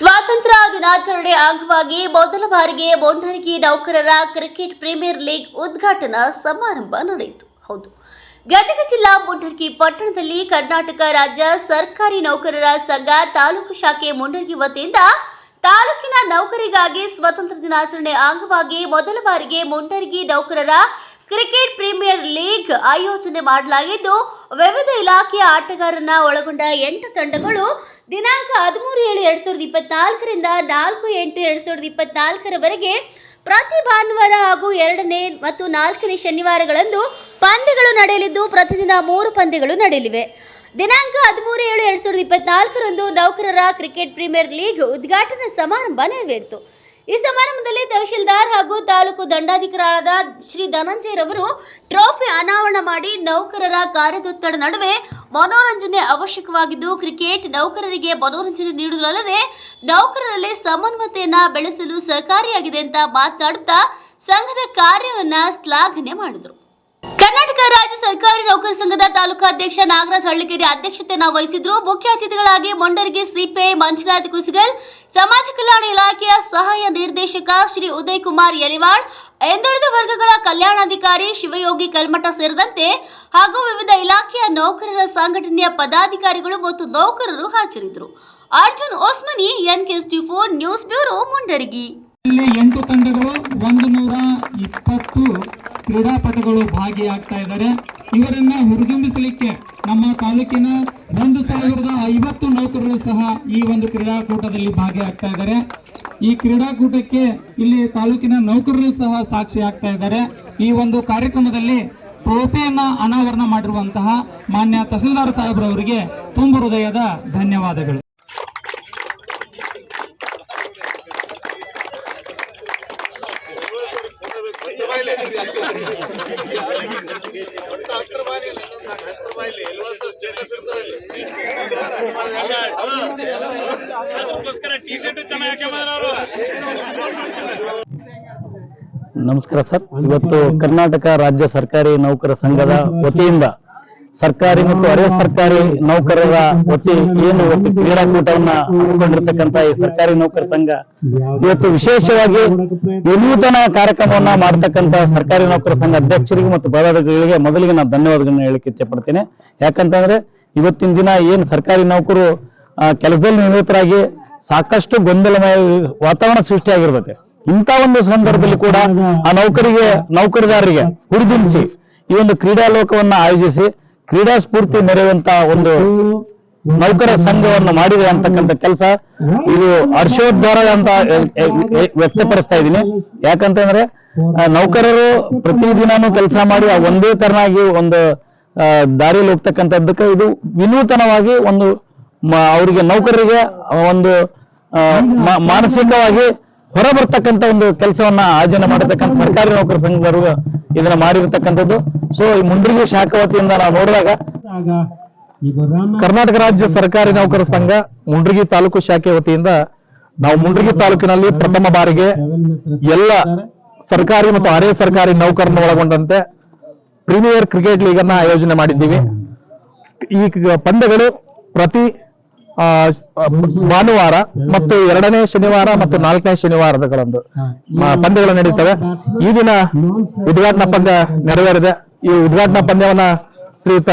ಸ್ವಾತಂತ್ರ್ಯ ದಿನಾಚರಣೆ ಅಂಗವಾಗಿ ಮೊದಲ ಬಾರಿಗೆ ಮೊಂಡರಗಿ ನೌಕರರ ಕ್ರಿಕೆಟ್ ಪ್ರೀಮಿಯರ್ ಲೀಗ್ ಉದ್ಘಾಟನಾ ಸಮಾರಂಭ ನಡೆಯಿತು. ಹೌದು. ಗದಗ ಜಿಲ್ಲಾ ಮುಂಡರ್ಗಿ ಪಟ್ಟಣದಲ್ಲಿ ಕರ್ನಾಟಕ ರಾಜ್ಯ ಸರ್ಕಾರಿ ನೌಕರರ ಸಂಘ ತಾಲೂಕು ಶಾಖೆ ಮುಂಡರ್ಗಿ ವತಿಯಿಂದ ತಾಲೂಕಿನ ನೌಕರಿಗಾಗಿ ಸ್ವಾತಂತ್ರ್ಯ ದಿನಾಚರಣೆ ಅಂಗವಾಗಿ ಮೊದಲ ಬಾರಿಗೆ ಮುಂಡರ್ಗಿ ನೌಕರರ ಕ್ರಿಕೆಟ್ ಪ್ರೀಮಿಯರ್ ಲೀಗ್ ಆಯೋಜನೆ ಮಾಡಲಾಗಿದ್ದು ವಿವಿಧ ಇಲಾಖೆಯ ಆಟಗಾರರನ್ನ ಒಳಗೊಂಡ ಎಂಟು ತಂಡಗಳು ದಿನಾಂಕ ಹದಿಮೂರು ಏಳು ಎರಡು ಸಾವಿರದ ಇಪ್ಪತ್ನಾಲ್ಕರಿಂದ ನಾಲ್ಕು ಎಂಟು ಎರಡು ಸಾವಿರದ ಇಪ್ಪತ್ನಾಲ್ಕರವರೆಗೆ ಪ್ರತಿ ಭಾನುವಾರ ಹಾಗೂ ಎರಡನೇ ಮತ್ತು ನಾಲ್ಕನೇ ಶನಿವಾರಗಳಂದು ಪಂದ್ಯಗಳು ನಡೆಯಲಿದ್ದು, ಪ್ರತಿದಿನ ಮೂರು ಪಂದ್ಯಗಳು ನಡೆಯಲಿವೆ. ದಿನಾಂಕ ಹದಿಮೂರು ಏಳು ಎರಡು ಸಾವಿರದ ಇಪ್ಪತ್ನಾಲ್ಕರಂದು ನೌಕರರ ಕ್ರಿಕೆಟ್ ಪ್ರೀಮಿಯರ್ ಲೀಗ್ ಉದ್ಘಾಟನಾ ಸಮಾರಂಭ ನೆರವೇರಿತು. ಈ ಸಮಾರಂಭದಲ್ಲಿ ತಹಶೀಲ್ದಾರ್ ಹಾಗೂ ತಾಲೂಕು ದಂಡಾಧಿಕಾರಿಗಳಾದ ಶ್ರೀ ಧನಂಜಯರವರು ಟ್ರೋಫಿ ಅನಾವರಣ ಮಾಡಿ ನೌಕರರ ಕಾರ್ಯದೊತ್ತಡ ನಡುವೆ ಮನೋರಂಜನೆ ಅವಶ್ಯಕವಾಗಿದ್ದು, ಕ್ರಿಕೆಟ್ ನೌಕರರಿಗೆ ಮನೋರಂಜನೆ ನೀಡುವುದಲ್ಲದೆ ನೌಕರರಲ್ಲಿ ಸಮನ್ವತೆಯನ್ನು ಬೆಳೆಸಲು ಸಹಕಾರಿಯಾಗಿದೆ ಅಂತ ಮಾತನಾಡುತ್ತಾ ಸಂಘದ ಕಾರ್ಯವನ್ನ ಶ್ಲಾಘನೆ ಮಾಡಿದರು. ಕರ್ನಾಟಕ ರಾಜ್ಯ ಸರ್ಕಾರಿ ನೌಕರ ಸಂಘದ ತಾಲೂಕಾ ಅಧ್ಯಕ್ಷ ನಾಗರಾಜ್ ಹಳ್ಳಿಕೇರಿ ಅಧ್ಯಕ್ಷತೆಯನ್ನು ವಹಿಸಿದ್ರು. ಮುಖ್ಯ ಅತಿಥಿಗಳಾಗಿ ಮಂಡರಿಗೆ ಸಿಪಿಐ ಮಂಜುನಾಥ್ ಕುಸಿಗಲ್, ಸಮಾಜ ಕಲ್ಯಾಣ ಇಲಾಖೆಯ ಸಹಾಯ ನಿರ್ದೇಶಕ ಶ್ರೀ ಉದಯ್ ಕುಮಾರ್ ಯಲಿವಾಳ್ ಹಿಂದುಳಿದ ವರ್ಗಗಳ ಕಲ್ಯಾಣಾಧಿಕಾರಿ ಶಿವಯೋಗಿ ಕಲ್ಮಠ ಸೇರಿದಂತೆ ಹಾಗೂ ವಿವಿಧ ಇಲಾಖೆಯ ನೌಕರರ ಸಂಘಟನೆಯ ಪದಾಧಿಕಾರಿಗಳು ಮತ್ತು ನೌಕರರು ಹಾಜರಿದ್ದರು. Arjun Osmani N four news bureau, Mundargi. ಇಲ್ಲಿ ಎಂಟು ತಂಡಗಳು, ಒಂದು ನೂರ ಇಪ್ಪತ್ತು ಕ್ರೀಡಾಪಟುಗಳು ಭಾಗಿಯಾಗ್ತಾ ಇದ್ದಾರೆ. ಇವರನ್ನ ಹುರಿದುಂಬಿಸಲಿಕ್ಕೆ ನಮ್ಮ ತಾಲೂಕಿನ ಒಂದು ಸಾವಿರದ ಐವತ್ತು ನೌಕರರು ಸಹ ಈ ಒಂದು ಕ್ರೀಡಾಕೂಟದಲ್ಲಿ ಭಾಗಿಯಾಗ್ತಾ ಇದ್ದಾರೆ. ಈ ಕ್ರೀಡಾಕೂಟಕ್ಕೆ ಇಲ್ಲಿ ತಾಲೂಕಿನ ನೌಕರರು ಸಹ ಸಾಕ್ಷಿ ಆಗ್ತಾ ಇದ್ದಾರೆ. ಈ ಒಂದು ಕಾರ್ಯಕ್ರಮದಲ್ಲಿ ಟ್ರೋಫಿಯನ್ನ ಅನಾವರಣ ಮಾಡಿರುವಂತಹ ಮಾನ್ಯ ತಹಸೀಲ್ದಾರ್ ಸಾಹೇಬ್ರವರಿಗೆ ತುಂಬ ಹೃದಯದ ಧನ್ಯವಾದಗಳು. ನಮಸ್ಕಾರ ಸರ್. ಇವತ್ತು ಕರ್ನಾಟಕ ರಾಜ್ಯ ಸರ್ಕಾರಿ ನೌಕರ ಸಂಘದ ವತಿಯಿಂದ ಸರ್ಕಾರಿ ಮತ್ತು ಅರೆ ಸರ್ಕಾರಿ ನೌಕರರ ವತಿ ಏನು ಕ್ರೀಡಾಕೂಟವನ್ನ ಹಮ್ಮಿಕೊಂಡಿರ್ತಕ್ಕಂತ ಈ ಸರ್ಕಾರಿ ನೌಕರ ಸಂಘ, ಇವತ್ತು ವಿಶೇಷವಾಗಿ ವಿನೂತನ ಕಾರ್ಯಕ್ರಮವನ್ನ ಮಾಡತಕ್ಕಂತ ಸರ್ಕಾರಿ ನೌಕರ ಸಂಘ ಅಧ್ಯಕ್ಷರಿಗೆ ಮತ್ತು ಪದಾಧಿಕಾರಿಗಳಿಗೆ ಮೊದಲಿಗೆ ನಾನು ಧನ್ಯವಾದಗಳನ್ನ ಹೇಳಿಕ್ಕೆ ಇಚ್ಛೆ ಪಡ್ತೇನೆ ಯಾಕಂತಂದ್ರೆ ಇವತ್ತಿನ ದಿನ ಏನು ಸರ್ಕಾರಿ ನೌಕರು ಕೆಲಸದಲ್ಲಿ ನಿರತರಾಗಿ ಸಾಕಷ್ಟು ಗೊಂದಲಮಯ ವಾತಾವರಣ ಸೃಷ್ಟಿಯಾಗಿರ್ತದೆ. ಇಂಥ ಒಂದು ಸಂದರ್ಭದಲ್ಲಿ ಕೂಡ ಆ ನೌಕರಿಗೆ ನೌಕರದಾರರಿಗೆ ಹುರಿದುಂಬಿಸಿ ಈ ಒಂದು ಕ್ರೀಡಾ ಲೋಕವನ್ನ ಆಯೋಜಿಸಿ ಕ್ರೀಡಾ ಸ್ಫೂರ್ತಿ ಮೆರೆಯುವಂತ ಒಂದು ನೌಕರ ಸಂಘವನ್ನು ಮಾಡಿದೆ ಅಂತಕ್ಕಂಥ ಕೆಲಸ ಇದು ಹರ್ಷೋದ್ವಾರ ಅಂತ ವ್ಯಕ್ತಪಡಿಸ್ತಾ ಇದ್ದೀನಿ. ಯಾಕಂತಂದ್ರೆ ನೌಕರರು ಪ್ರತಿದಿನಾನು ಕೆಲಸ ಮಾಡಿ ಆ ಒಂದೇ ತರನಾಗಿ ಒಂದು ದಾರಿಯಲ್ಲಿ ಹೋಗ್ತಕ್ಕಂಥದ್ದಕ್ಕೆ ಇದು ವಿನೂತನವಾಗಿ ಒಂದು ಅವರಿಗೆ ನೌಕರರಿಗೆ ಒಂದು ಮಾನಸಿಕವಾಗಿ ಹೊರಬರ್ತಕ್ಕಂಥ ಒಂದು ಕೆಲಸವನ್ನ ಆಯೋಜನೆ ಮಾಡತಕ್ಕಂಥ ಸರ್ಕಾರಿ ನೌಕರ ಸಂಘದವರು ಇದನ್ನ ಮಾಡಿರ್ತಕ್ಕಂಥದ್ದು. ಸೊ ಈ ಮುಂಡ್ರಿಗೆ ಶಾಖಾ ವತಿಯಿಂದ ನಾವು ನೋಡಿದಾಗ ಕರ್ನಾಟಕ ರಾಜ್ಯ ಸರ್ಕಾರಿ ನೌಕರ ಸಂಘ ಮುಂಡ್ರಿಗಿ ತಾಲೂಕು ಶಾಖೆ ವತಿಯಿಂದ ನಾವು ಮುಂಡ್ರಿಗಿ ತಾಲೂಕಿನಲ್ಲಿ ಪ್ರಥಮ ಬಾರಿಗೆ ಎಲ್ಲ ಸರ್ಕಾರಿ ಮತ್ತು ಅರೆ ಸರ್ಕಾರಿ ನೌಕರನ್ನು ಒಳಗೊಂಡಂತೆ ಪ್ರೀಮಿಯರ್ ಕ್ರಿಕೆಟ್ ಲೀಗ್ ಅನ್ನ ಆಯೋಜನೆ ಮಾಡಿದ್ದೀವಿ. ಈ ಪಂದ್ಯಗಳು ಪ್ರತಿ ಭಾನುವಾರ ಮತ್ತು ಎರಡನೇ ಶನಿವಾರ ಮತ್ತು ನಾಲ್ಕನೇ ಶನಿವಾರಗಳಂದು ಪಂದ್ಯಗಳು ನಡೀತವೆ. ಈ ದಿನ ಉದ್ಘಾಟನಾ ಪಂದ್ಯ ನೆರವೇರಿದೆ. ಈ ಉದ್ಘಾಟನಾ ಪಂದ್ಯವನ್ನ ಶ್ರೀಯುತ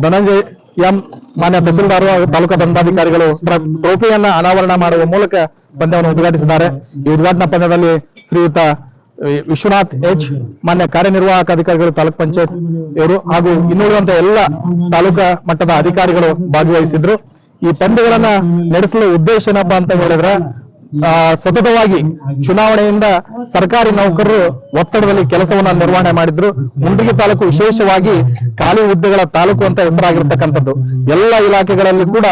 ಧನಂಜಯ್ ಎಂ ಮಾನ್ಯ ತಹಸೀಲ್ದಾರ್ ತಾಲೂಕಾ ದಂಡಾಧಿಕಾರಿಗಳು ಟ್ರ- ಟ್ರೋಫಿಯನ್ನ ಅನಾವರಣ ಮಾಡುವ ಮೂಲಕ ಪಂದ್ಯವನ್ನು ಉದ್ಘಾಟಿಸಿದ್ದಾರೆ. ಈ ಉದ್ಘಾಟನಾ ಪಂದ್ಯದಲ್ಲಿ ಶ್ರೀಯುತ ವಿಶ್ವನಾಥ್ ಎಚ್ ಮಾನ್ಯ ಕಾರ್ಯನಿರ್ವಾಹಕ ಅಧಿಕಾರಿಗಳು ತಾಲೂಕ್ ಪಂಚಾಯತ್ ಇವರು ಹಾಗೂ ಇನ್ನುಳಿದಂತ ಎಲ್ಲ ತಾಲೂಕಾ ಮಟ್ಟದ ಅಧಿಕಾರಿಗಳು ಭಾಗವಹಿಸಿದ್ರು. ಈ ಪಂದ್ಯಗಳನ್ನ ನಡೆಸಲು ಉದ್ದೇಶ ಏನಪ್ಪಾ ಅಂತ ಹೇಳಿದ್ರೆ ಸತತವಾಗಿ ಚುನಾವಣೆಯಿಂದ ಸರ್ಕಾರಿ ನೌಕರರು ಒತ್ತಡದಲ್ಲಿ ಕೆಲಸವನ್ನ ನಿರ್ವಹಣೆ ಮಾಡಿದ್ರು. ಮುಂಡಗಿ ತಾಲೂಕು ವಿಶೇಷವಾಗಿ ಖಾಲಿ ಹುದ್ದೆಗಳ ತಾಲೂಕು ಅಂತ ಹೆಸರಾಗಿರ್ತಕ್ಕಂಥದ್ದು. ಎಲ್ಲ ಇಲಾಖೆಗಳಲ್ಲಿ ಕೂಡ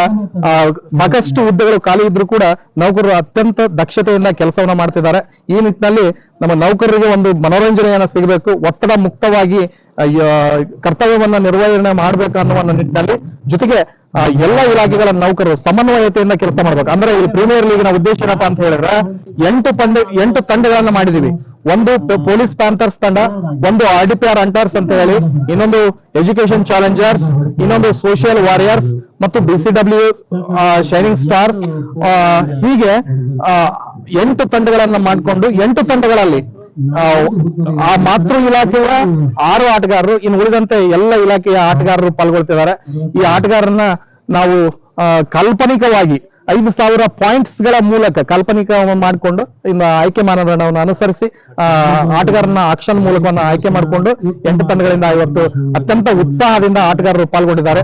ಸಾಕಷ್ಟು ಹುದ್ದೆಗಳು ಖಾಲಿ ಇದ್ರು ಕೂಡ ನೌಕರರು ಅತ್ಯಂತ ದಕ್ಷತೆಯಿಂದ ಕೆಲಸವನ್ನ ಮಾಡ್ತಿದ್ದಾರೆ. ಈ ನಿಟ್ಟಿನಲ್ಲಿ ನಮ್ಮ ನೌಕರರಿಗೆ ಒಂದು ಮನೋರಂಜನೆಯನ್ನ ಸಿಗಬೇಕು. ಒತ್ತಡ ಮುಕ್ತವಾಗಿ ಕರ್ತವ್ಯವನ್ನ ನಿರ್ವಹಣೆ ಮಾಡ್ಬೇಕು ಅನ್ನುವ ನಿಟ್ಟಿನಲ್ಲಿ ಜೊತೆಗೆ ಎಲ್ಲ ಇಲಾಖೆಗಳ ನೌಕರರು ಸಮನ್ವಯತೆಯಿಂದ ಕೆಲಸ ಮಾಡ್ಬೇಕು. ಅಂದ್ರೆ ಈ ಪ್ರೀಮಿಯರ್ ಲೀಗ್ನ ಉದ್ದೇಶ ಏನಪ್ಪಾ ಅಂತ ಹೇಳಿದ್ರೆ, ಎಂಟು ತಂಡ ಎಂಟು ತಂಡಗಳನ್ನ ಮಾಡಿದೀವಿ. ಒಂದು ಪೊಲೀಸ್ ಪ್ಯಾಂಥರ್ಸ್ ತಂಡ, ಒಂದು R D P R hunters ಅಂತ ಹೇಳಿ, ಇನ್ನೊಂದು ಎಜುಕೇಶನ್ ಚಾಲೆಂಜರ್ಸ್ ಇನ್ನೊಂದು ಸೋಷಿಯಲ್ ವಾರಿಯರ್ಸ್ ಮತ್ತು B C W shining stars ಹೀಗೆ ಎಂಟು ತಂಡಗಳನ್ನ ಮಾಡಿಕೊಂಡು, ಎಂಟು ತಂಡಗಳಲ್ಲಿ ಆ, ಮಾತೃ ಇಲಾಖೆಯ ಆರು ಆಟಗಾರರು ಇನ್ನು ಉಳಿದಂತೆ ಎಲ್ಲ ಇಲಾಖೆಯ ಆಟಗಾರರು ಪಾಲ್ಗೊಳ್ತಿದ್ದಾರೆ. ಈ ಆಟಗಾರರನ್ನ ನಾವು ಕಾಲ್ಪನಿಕವಾಗಿ ಐದು ಸಾವಿರ ಪಾಯಿಂಟ್ಸ್ಗಳ ಮೂಲಕ ಕಾಲ್ಪನಿಕ ಮಾಡಿಕೊಂಡು ಇನ್ನು ಆಯ್ಕೆ ಮಾನದಂಡವನ್ನು ಅನುಸರಿಸಿ ಆಟಗಾರನ ಆಕ್ಷನ್ ಮೂಲಕವನ್ನು ಆಯ್ಕೆ ಮಾಡಿಕೊಂಡು ಎಂಟು ತಂಡಗಳಿಂದ ಇವತ್ತು ಅತ್ಯಂತ ಉತ್ಸಾಹದಿಂದ ಆಟಗಾರರು ಪಾಲ್ಗೊಂಡಿದ್ದಾರೆ.